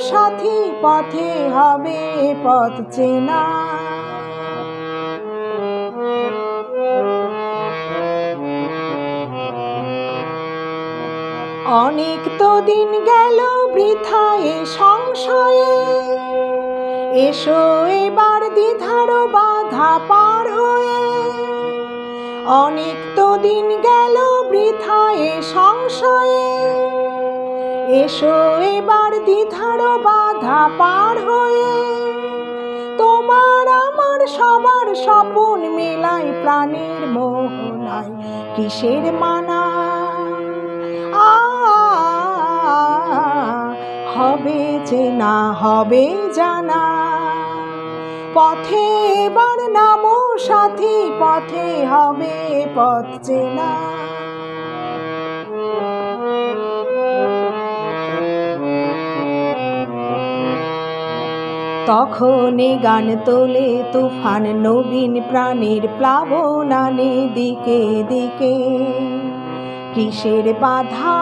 সাথী পথে হবে পথ চেনা। অনেক তো দিন গেল বৃথায় সংশয়ে। এসো এবার দ্বিধার বাধা পার হয়ে। অনেক তো দিন গেল বৃথায় সংশয়ে। এসো এবার দ্বিধার বাধা পার হয়ে। তোমার আমার সবার স্বপন মেলায় প্রাণের মোহনায় কিসের মানা? হবে না, হবে জানা। পথে এবার নামো সাথী, পথে হবে পথ চেনা। তখনই গান তোলে তুফান নবীন প্রাণের প্লাবনানে দিকে দিকে। কিসের বাধা,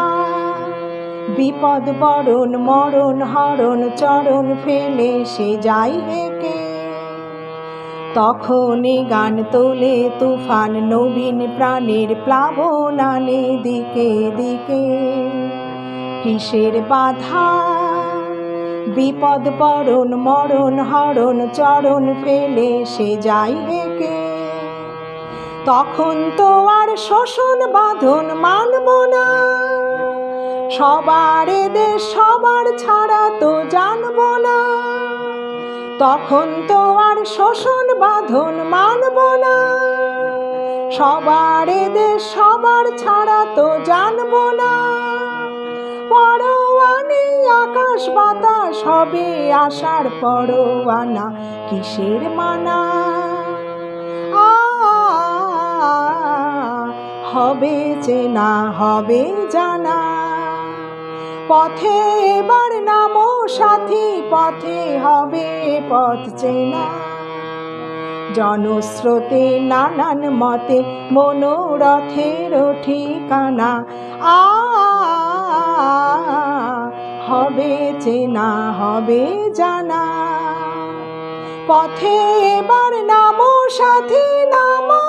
বিপদ বরণ, মরণ হরণ, চরণ ফেলে সে যাই হেকে তখনই গান তোলে তুফান নবীন প্রাণের প্লাবনানে দিকে দিকে। কিসের বাধা বিপদ পরণ, মরণ, হরণ, চরণ ফেলে সে যাই হেকে তখন তো আর শোষণ বাঁধন মানব না। সবার দেশ সবার ছাড়া তো জানব না। তখন তো আর শোষণ বাঁধন মানব না। সবার দেশ সবার ছাড়া তো জানব না। আকাশ বাতাস হবে আসার পরোয়ানা। কিসের মানা? হবে চেনা হবে জানা। পথে এবার নামো সাথী, পথে হবে পথ চেনা। জনস্রোতে নানান মতে মনোরথের ঠিকানা। আ চেনা হবে জানা। পথে এবার নামো সাথী নামো।